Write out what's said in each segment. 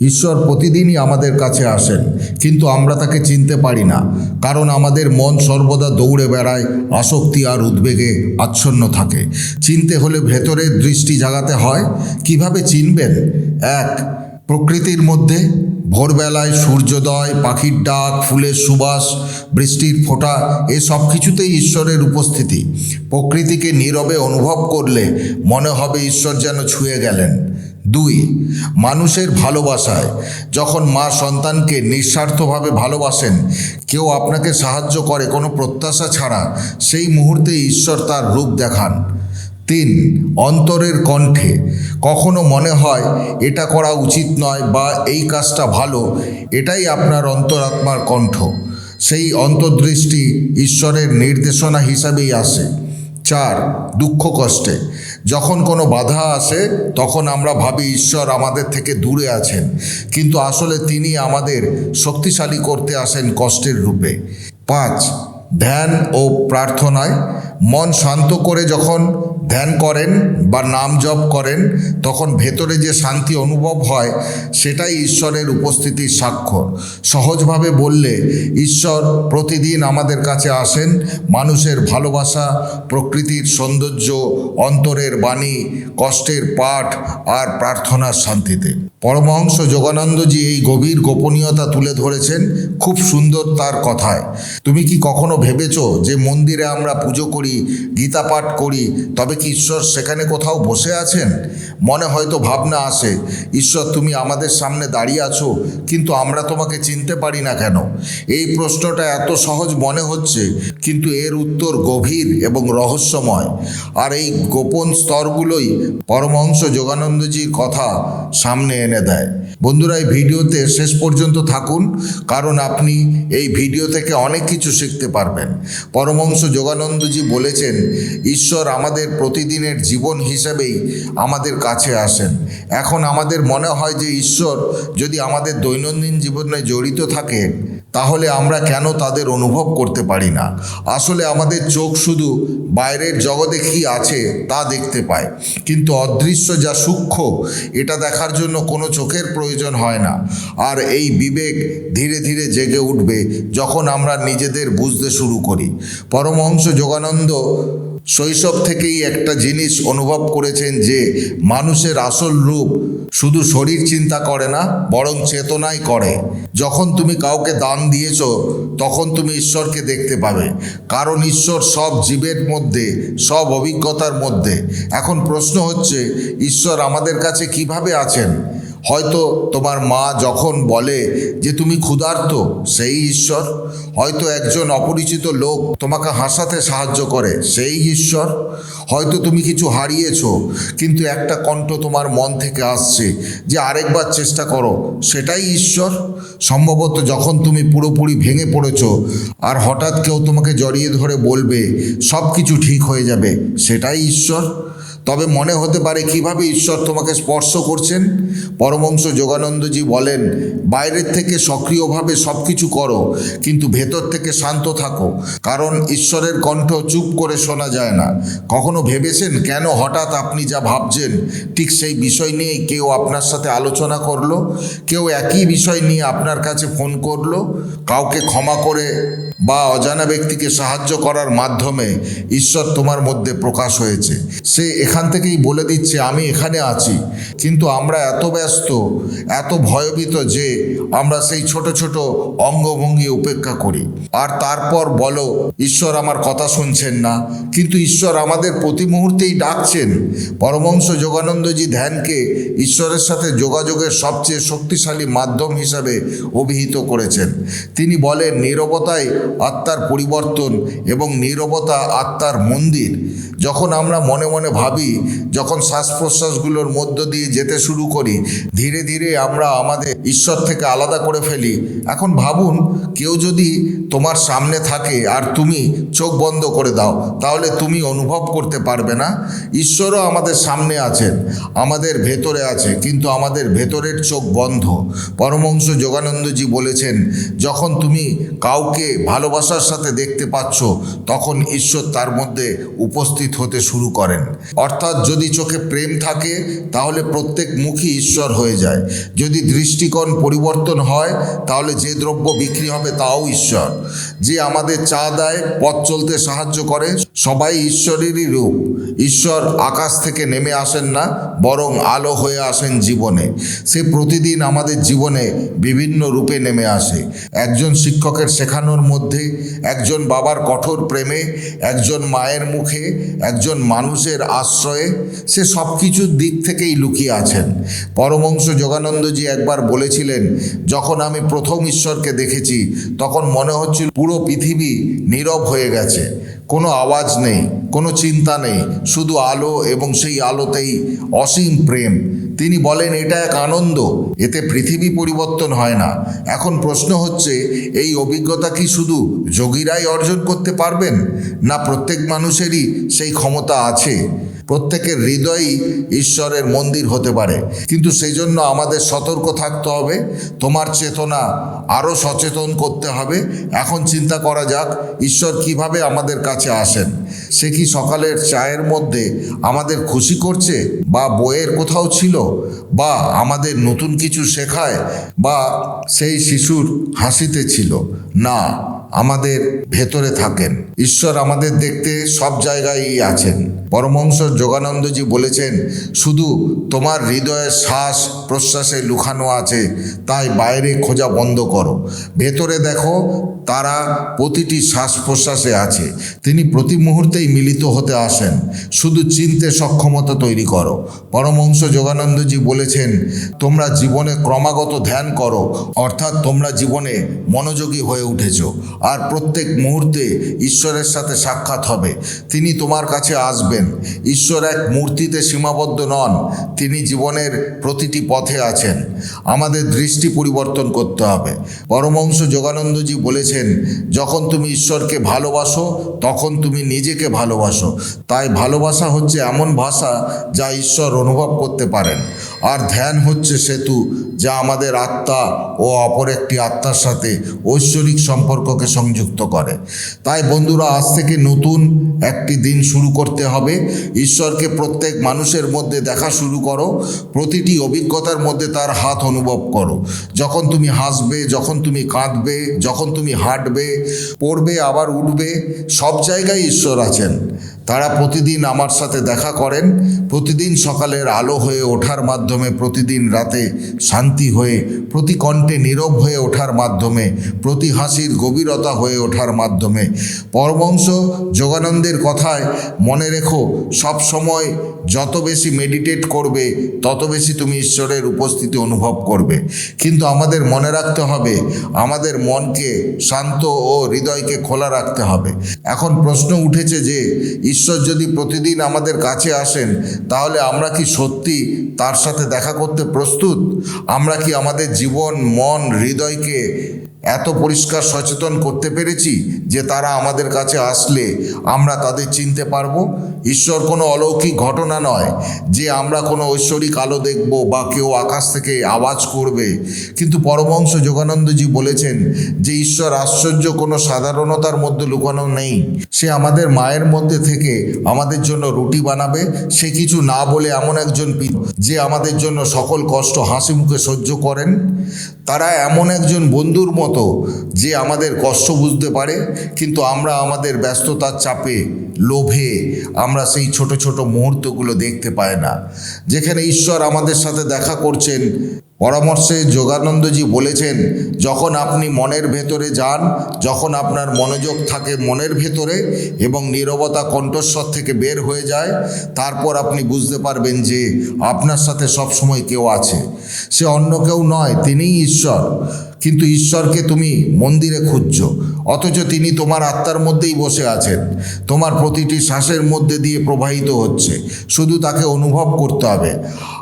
ঈশ্বর প্রতিদিনই আমাদের কাছে আসেন, কিন্তু আমরা তাকে চিনতে পারি না, কারণ আমাদের মন সর্বদা দৌড়ে বেড়ায়, আসক্তি আর উদ্বেগে আচ্ছন্ন থাকে। চিনতে হলে ভেতরের দৃষ্টি জাগাতে হয়, কীভাবে চিনবেন? এক, প্রকৃতির মধ্যে ভোরবেলায় সূর্যোদয়, পাখির ডাক, ফুলের সুবাস, বৃষ্টির ফোঁটা, এ সব কিছুতেই ঈশ্বরের উপস্থিতি। প্রকৃতিকে নীরবে অনুভব করলে মনে হবে ঈশ্বর যেন ছুঁয়ে গেলেন। দুই, মানুষের ভালোবাসায়। যখন মা সন্তানকে নিঃস্বার্থভাবে ভালোবাসেন, কেউ আপনাকে সাহায্য করে, কোনো প্রত্যাশা ছাড়া, সেই মুহূর্তে ঈশ্বর তার রূপ দেখান। তিন, অন্তরের কণ্ঠে। কখনো মনে হয়, এটা করা উচিত নয় বা এই কাজটা ভালো, এটাই আপনার অন্তরাত্মার কণ্ঠ। সেই অন্তর্দৃষ্টি ঈশ্বরের নির্দেশনা হিসাবেই আসে। চার, দুঃখ কষ্টে। যখন কোনো বাধা আসে, তখন আমরা ভাবি ঈশ্বর আমাদের থেকে দূরে আছেন। কিন্তু আসলে তিনি আমাদের শক্তিশালী করতে আসেন কষ্টের রূপে। পাঁচ, ধ্যান ও প্রার্থনায় মন শান্ত করে যখন ধ্যান করেন বা নাম জপ করেন, তখন ভেতরে যে শান্তি অনুভব হয়, সেটাই ঈশ্বরের উপস্থিতির স্বাক্ষর। সহজভাবে বললে, ঈশ্বর প্রতিদিন আমাদের কাছে আসেন, মানুষের ভালোবাসা, প্রকৃতির সৌন্দর্য, অন্তরের বাণী, কষ্টের পাঠ আর প্রার্থনার শান্তিতে। পরমহংস যোগানন্দজি এই গভীর গোপনীয়তা তুলে ধরেছেন, খুব সুন্দর তার কথায়। তুমি কি কখনো ভেবেছো যে মন্দিরে আমরা পুজো করি, গীতা পাঠ করি, তবে কি, ঈশ্বর সেখানে কোথাও বসে আছেন? মনে হয়তো ভাবনা আসে, ঈশ্বর, তুমি আমাদের সামনে দাঁড়িয়ে আছো, কিন্তু আমরা তোমাকে চিনতে পারি না কেন? এই প্রশ্নটা এত সহজ মনে হচ্ছে, কিন্তু এর উত্তর গভীর এবং রহস্যময়। আর এই গোপন স্তরগুলোই পরমহংস যোগানন্দজির কথা সামনে এনে দেয়। বন্ধুরা, এই ভিডিওতে শেষ পর্যন্ত থাকুন, কারণ আপনি এই ভিডিও থেকে অনেক কিছু শিখতে পারবেন। পরমহংস যোগানন্দজি বলেছেন, ঈশ্বর আমাদের প্রতিদিনের জীবন হিসেবেই আমাদের কাছে আসেন। এখন আমাদের মনে হয় যে ঈশ্বর যদি আমাদের দৈনন্দিন জীবনে জড়িত থাকে, তাহলে আমরা কেন তাদের অনুভব করতে পারি না? আসলে আমাদের চোখ শুধু বাইরের জগতে কী আছে তা দেখতে পায়, কিন্তু অদৃশ্য যা সূক্ষ্ম, এটা দেখার জন্য কোনো চোখের প্রয়োজন হয় না। আর এই বিবেক ধীরে ধীরে জেগে উঠবে যখন আমরা নিজেদের বুঝতে শুরু করি। পরমহংস যোগানন্দ শৈশব থেকেই একটা জিনিস অনুভব করেছেন যে মানুষের আসল রূপ শুধু শরীর চিন্তা করে না, বরং চেতনাই করে। যখন তুমি কাউকে দান দিয়েছ, তখন তুমি ঈশ্বরকে দেখতে পাবে। কারণ ঈশ্বর সব জীবের মধ্যে, সব অভিজ্ঞতার মধ্যে। এখন প্রশ্ন হচ্ছে, ঈশ্বর আমাদের কাছে কীভাবে আছেন? হয়তো তোমার মা যখন বলে যে তুমি ক্ষুধার্ত, সেই ঈশ্বর হয়তো একজন অপরিচিত লোক তোমাকে হাসাতে সাহায্য করে, সেই ঈশ্বর হয়তো তুমি কিছু হারিয়েছ, কিন্তু একটা কণ্ঠ তোমার মন থেকে আসছে যে আরেকবার চেষ্টা করো, সেটাই ঈশ্বর। সম্ভবত যখন তুমি পুরোপুরি ভেঙে পড়েছ আর হঠাৎ কেউ তোমাকে জড়িয়ে ধরে বলবে সব কিছু ঠিক হয়ে যাবে, সেটাই ঈশ্বর। তবে মনে হতে পারে কীভাবে ঈশ্বর তোমাকে স্পর্শ করছেন? পরমংশ যোগানন্দজি বলেন, বাইরের থেকে সক্রিয়ভাবে সব কিছু করো, কিন্তু ভেতর থেকে শান্ত থাকো, কারণ ঈশ্বরের কণ্ঠ চুপ করে শোনা যায় না। কখনো ভেবেছেন কেন হঠাৎ আপনি যা ভাবছেন? ঠিক সেই বিষয় নিয়েই কেউ আপনার সাথে আলোচনা করল? কেউ একই বিষয় নিয়ে আপনার কাছে ফোন করল? কাউকে ক্ষমা করে বা অজানা ব্যক্তিকে সাহায্য করার মাধ্যমে ঈশ্বর তোমার মধ্যে প্রকাশ হয়েছে। সে এখান থেকেই বলে দিচ্ছে, আমি এখানে আছি। কিন্তু আমরা এত ব্যস্ত, এত ভয়ভীত যে আমরা সেই ছোট ছোট অঙ্গভঙ্গি উপেক্ষা করি। আর তারপর বলো, ঈশ্বর আমার কথা শুনছেন না। কিন্তু ঈশ্বর আমাদের প্রতি মুহূর্তেই ডাকছেন। পরমংশ যোগানন্দজি ধ্যানকে ঈশ্বরের সাথে যোগাযোগের সবচেয়ে শক্তিশালী মাধ্যম হিসাবে অভিহিত করেছেন। তিনি বলেন, নীরবতায় আত্মার পরিবর্তন এবং নীরবতা আত্মার মন্দির। যখন আমরা মনে মনে ভাবি, যখন শ্বাস প্রশ্বাসগুলোর মধ্য দিয়ে যেতে শুরু করি, ধীরে ধীরে আমরা আমাদের ঈশ্বর থেকে আলাদা করে ফেলি। এখন ভাবুন, কেউ যদি তোমার সামনে থাকে আর তুমি চোখ বন্ধ করে দাও, তাহলে তুমি অনুভব করতে পারবে না। ঈশ্বরও আমাদের সামনে আছেন, আমাদের ভেতরে আছে, কিন্তু আমাদের ভেতরের চোখ বন্ধ। পরমংশ যোগানন্দজি বলেছেন, যখন তুমি কাউকে ভালো ভালোবাসার সাথে দেখতে পাচ্ছ, তখন ঈশ্বর তার মধ্যে উপস্থিত হতে শুরু করেন। অর্থাৎ যদি চোখে প্রেম থাকে, তাহলে প্রত্যেক মুখী ঈশ্বর হয়ে যায়। যদি দৃষ্টিকোণ পরিবর্তন হয়, তাহলে যে দ্রব্য বিক্রি হবে তাও ঈশ্বর। যে আমাদের চা দেয়, পথ চলতে সাহায্য করে, সবাই ঈশ্বরেরই রূপ। ঈশ্বর আকাশ থেকে নেমে আসেন না, বরং আলো হয়ে আসেন জীবনে। সে প্রতিদিন আমাদের জীবনে বিভিন্ন রূপে নেমে আসে। একজন শিক্ষকের শেখানোর মধ্যে একজন বাবার কঠোর প্রেমে, একজন মায়ের মুখে, একজন মানুষের আশ্রয়ে সে সব কিছুর দিক থেকেই লুকিয়ে আছেন। পরমংস যোগানন্দজি একবার বলেছিলেন, যখন আমি প্রথম ঈশ্বরকে দেখেছি, তখন মনে হচ্ছিল পুরো পৃথিবী নীরব হয়ে গেছে। কোনো আওয়াজ নেই, কোনো চিন্তা নেই, শুধু আলো এবং সেই আলোতেই অসীম প্রেম। তিনি বলেন, এটা এক আনন্দ, এতে পৃথিবী পরিবর্তন হয় না। এখন প্রশ্ন হচ্ছে, এই অভিজ্ঞতা কি শুধু যোগীরাই অর্জন করতে পারবেন? না প্রত্যেক মানুষেরই সেই ক্ষমতা আছে? প্রত্যেকের হৃদয়ই ঈশ্বরের মন্দির হতে পারে। কিন্তু সেই জন্য আমাদের সতর্ক থাকতে হবে। তোমার চেতনা আরও সচেতন করতে হবে। এখন চিন্তা করা যাক, ঈশ্বর কীভাবে আমাদের কাছে আসেন? সে কি সকালের চায়ের মধ্যে আমাদের খুশি করছে? বা বইয়ের কোথাও ছিল? বা আমাদের নতুন কিছু শেখায়? বা সেই শিশুর হাসিতে ছিল? না, আমাদের ভেতরে থাকেন। ঈশ্বর আমাদের দেখতে সব জায়গায়ই আছেন। পরমহংস যোগানন্দজি বলেছেন, শুধু তোমার হৃদয়ের শ্বাস প্রশ্বাসে লুকানো আছে, তাই বাইরে খোঁজা বন্ধ করো। ভেতরে দেখো, তারা প্রতিটি শ্বাস প্রশ্বাসে আছে। তিনি প্রতি মুহূর্তেই মিলিত হতে আসেন। শুধু চিনতে সক্ষমতা তৈরি করো। পরমহংস যোগানন্দজি বলেছেন, তোমরা জীবনে ক্রমাগত ধ্যান করো, অর্থাৎ তোমরা জীবনে মনোযোগী হয়ে উঠেছ, আর প্রত্যেক মুহূর্তে ঈশ্বরের সাথে সাক্ষাৎ হবে। তিনি তোমার কাছে আসবেন। ঈশ্বর এক মূর্তিতে সীমাবদ্ধ নন, তিনি জীবনের প্রতিটি পথে আছেন। আমাদের দৃষ্টি পরিবর্তন করতে হবে। পরমংশ যোগানন্দজি বলেছেন, যখন তুমি ঈশ্বরকে ভালোবাসো, তখন তুমি নিজেকে ভালোবাসো। তাই ভালোবাসা হচ্ছে এমন ভাষা যা ঈশ্বর অনুভব করতে পারেন। আর ধ্যান হচ্ছে সেতু, যা আমাদের আত্মা ও অপর একটি আত্মার সাথে ঐশ্বরিক সম্পর্ককে সংযুক্ত করে। তাই বন্ধুরা, আজ থেকে নতুন একটি দিন শুরু করতে হবে। ঈশ্বরকে প্রত্যেক মানুষের মধ্যে দেখা শুরু করো, প্রতিটি অভিজ্ঞতার মধ্যে তার হাত অনুভব করো। যখন তুমি হাসবে, যখন তুমি কাঁদবে, যখন তুমি হাঁটবে, পড়বে, আবার উঠবে, সব জায়গায় ঈশ্বর আছেন। তারা প্রতিদিন আমার সাথে দেখা করেন। প্রতিদিন সকালের আলো হয়ে ওঠার মাধ্যমে, প্রতিদিন রাতে শান্তি হয়ে প্রতি কণ্ঠে নীরব হয়ে ওঠার মাধ্যমে প্রতি হাসির গভীরতা হয়ে ওঠার মাধ্যমে। পরবংশ যোগানন্দের কথায় মনে রেখো সব সময় যত বেশি মেডিটেট করবে, তত বেশি তুমি ঈশ্বরের উপস্থিতি অনুভব করবে। কিন্তু আমাদের মনে রাখতে হবে, আমাদের মনকে শান্ত ও হৃদয়কে খোলা রাখতে হবে। এখন প্রশ্ন উঠেছে যে, ঈশ্বর যদি প্রতিদিন আমাদের কাছে আসেন, তাহলে আমরা কি সত্যি তার সাথে দেখা করতে প্রস্তুত? আমরা কি আমাদের জীবন, মন, হৃদয়কে এত পরিষ্কার সচেতন করতে পেরেছি যে তারা আমাদের কাছে আসলে আমরা তাদের চিনতে পারব। ঈশ্বর কোনো অলৌকিক ঘটনা নয় যে আমরা কোনো ঐশ্বরিক আলো দেখব বা কেউ আকাশ থেকে আওয়াজ করবে। কিন্তু পরমংশ যোগানন্দজি বলেছেন যে ঈশ্বর আশ্চর্য কোনো সাধারণতার মধ্যে লুকানো নেই। সে আমাদের মায়ের মধ্যে থেকে আমাদের জন্য রুটি বানাবে, সে কিছু না বলে এমন একজন পিতা যে আমাদের জন্য সকল কষ্ট হাসি মুখে সহ্য করেন। তারা এমন একজন বন্ধুর মতো যে আমাদের কষ্ট বুঝতে পারে, কিন্তু আমরা আমাদের ব্যস্ততার চাপে, লোভে আমরা সেই ছোট ছোট মুহূর্তগুলো দেখতে পাই না। যেখানে ঈশ্বর আমাদের সাথে দেখা করছেন, পরামর্শে যোগানন্দজি বলেছেন, যখন আপনি মনের ভেতরে যান, যখন আপনার মনোযোগ থাকে মনের ভেতরে এবং নীরবতা কণ্ঠস্বর থেকে বের হয়ে যায়, তারপর আপনি বুঝতে পারবেন যে আপনার সাথে সবসময় কেউ আছে। সে অন্য কেউ নয়, তিনিই ঈশ্বর। কিন্তু ঈশ্বরকে তুমি মন্দিরে খুঁজছ। অথচ তিনি তোমার আত্মার মধ্যেই বসে আছেন। তোমার প্রতিটি শ্বাসের মধ্যে দিয়ে প্রবাহিত হচ্ছে। শুধু তাকে অনুভব করতে হবে।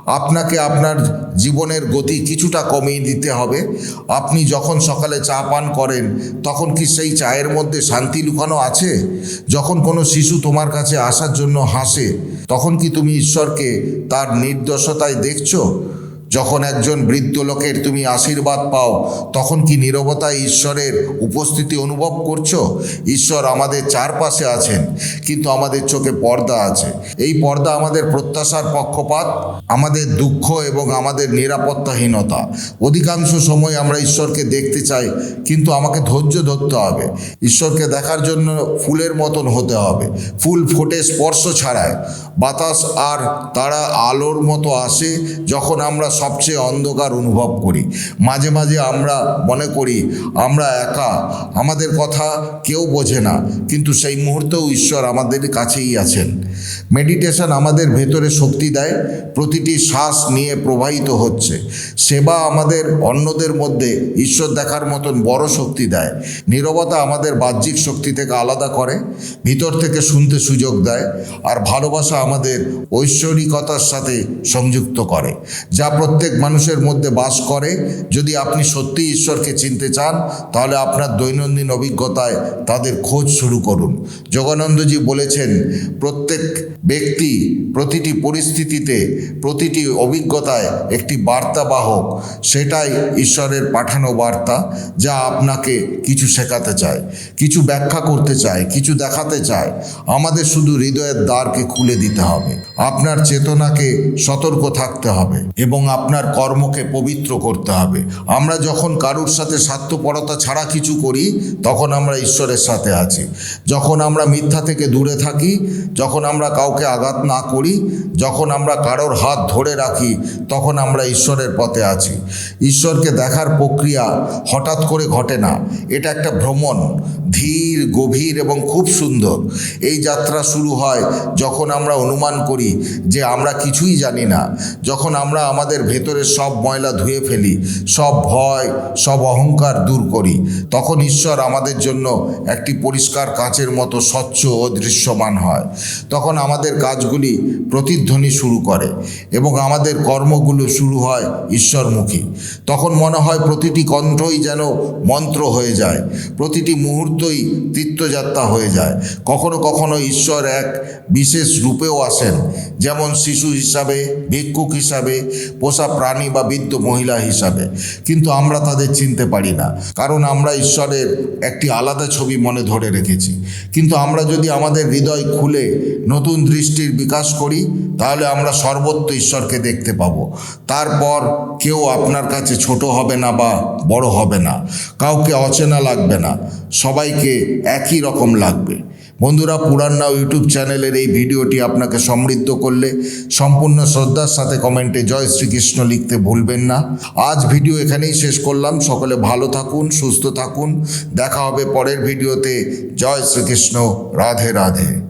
আপনাকে আপনার জীবনের গতি কিছুটা কমিয়ে দিতে হবে। আপনি যখন সকালে চা পান করেন, তখন কি সেই চায়ের মধ্যে শান্তি লুকানো আছে? যখন কোনো শিশু তোমার কাছে আসার জন্য হাসে, তখন কি তুমি ঈশ্বরকে তার নির্দশতায় দেখছ? যখন একজন বৃদ্ধ লোকের তুমি আশীর্বাদ পাও, তখন কি নীরবতায় ঈশ্বরের উপস্থিতি অনুভব করছ? ঈশ্বর আমাদের চারপাশে আছেন, কিন্তু আমাদের চোখে পর্দা আছে। এই পর্দা আমাদের প্রত্যাশার পক্ষপাত, আমাদের দুঃখ এবং আমাদের নিরাপত্তাহীনতা। অধিকাংশ সময় আমরা ঈশ্বরকে দেখতে চাই, কিন্তু আমাকে ধৈর্য ধরতে হবে। ঈশ্বরকে দেখার জন্য ফুলের মতন হতে হবে। ফুল ফোটে স্পর্শ ছাড়ায়। বাতাস আর তারা আলোর মতো আসে যখন আমরা সবচেয়ে অন্ধকার অনুভব করি। মাঝে মাঝে আমরা মনে করি, আমরা একা, আমাদের কথা কেউ বোঝে না, কিন্তু সেই মুহূর্তেও ঈশ্বর আমাদের কাছেই আছেন। মেডিটেশন আমাদের ভেতরে শক্তি দেয়, প্রতিটি শ্বাস নিয়ে প্রবাহিত হচ্ছে। সেবা আমাদের অন্যদের মধ্যে ঈশ্বর দেখার মতন বড় শক্তি দেয়। নীরবতা আমাদের বাহ্যিক শক্তি থেকে আলাদা করে, ভিতর থেকে শুনতে সুযোগ দেয়, আর ভালোবাসা আমাদের ঐশ্বরিকতার সাথে সংযুক্ত করে, যা প্রত্যেক মানুষের মধ্যে বাস করে। যদি আপনি সত্যি ঈশ্বরকে চিনতে চান, তাহলে আপনার দৈনন্দিন অভিজ্ঞতায় তাদের খোঁজ শুরু করুন। যোগানন্দজি বলেছেন, প্রত্যেক ব্যক্তি প্রতিটি পরিস্থিতিতে, প্রতিটি অভিজ্ঞতায় একটি বার্তা বাহক। সেটাই ঈশ্বরের পাঠানো বার্তা, যা আপনাকে কিছু শেখাতে চায়, কিছু ব্যাখ্যা করতে চায়, কিছু দেখাতে চায়। আমাদের শুধু হৃদয়ের দ্বারকে খুলে দিতে হবে। আপনার চেতনাকে সতর্ক থাকতে হবে এবং আপনার কর্মকে পবিত্র করতে হবে। আমরা যখন কারুর সাথে স্বার্থপরতা ছাড়া কিছু করি, তখন আমরা ঈশ্বরের সাথে আছি। যখন আমরা মিথ্যা থেকে দূরে থাকি, যখন আমরা কাউকে আঘাত না করি, যখন আমরা কারোর হাত ধরে রাখি, তখন আমরা ঈশ্বরের পথে আছি। ঈশ্বরকে দেখার প্রক্রিয়া হঠাৎ করে ঘটে না। এটা একটা ভ্রমণ, ধীর, গভীর এবং খুব সুন্দর। এই যাত্রা শুরু হয় যখন আমরা অনুমান করি যে আমরা কিছুই জানি না। যখন আমরা আমাদের ভেতরের সব ময়লা ধুয়ে ফেলি, সব ভয়, সব অহংকার দূর করি। তখন ঈশ্বর আমাদের জন্য একটি পরিষ্কার কাচের মতো স্বচ্ছ ও দৃশ্যমান হয়। তখন আমাদের কাজগুলি প্রতিধ্বনি শুরু করে এবং আমাদের কর্মগুলো শুরু হয় ঈশ্বরমুখী। তখন মনে হয় প্রতিটি কণ্ঠই যেন মন্ত্র হয়ে যায়, প্রতিটি মুহূর্তই তীর্থযাত্রা হয়ে যায়। কখনো কখনো ঈশ্বর এক বিশেষ রূপেও আসেন, যেমন শিশু হিসাবে, ভিক্ষুক হিসাবে পোষা প্রাণী বা বৃদ্ধ মহিলা হিসাবে। কিন্তু আমরা তাদের চিনতে পারি না। কারণ আমরা ঈশ্বরের একটি আলাদা ছবি মনে ধরে রেখেছি। কিন্তু আমরা যদি আমাদের হৃদয় খুলে নতুন দৃষ্টির বিকাশ করি, তাহলে আমরা সর্বত্র ঈশ্বরকে দেখতে পাবো। তারপর কেউ আপনার কাছে ছোট হবে না বা বড় হবে না। কাউকে অচেনা লাগবে না। সবাইকে একই রকম লাগবে। বন্ধুরা পুরাণ নাও ইউটিউব চ্যানেলের এই ভিডিওটি আপনাকে সমৃদ্ধ করলে সম্পূর্ণ শ্রদ্ধার সাথে কমেন্টে জয় শ্রীকৃষ্ণ লিখতে ভুলবেন না। আজ ভিডিও এখানেই শেষ করলাম। সকলে ভালো থাকুন, সুস্থ থাকুন। দেখা হবে পরের ভিডিওতে। জয় শ্রীকৃষ্ণ। রাধে রাধে।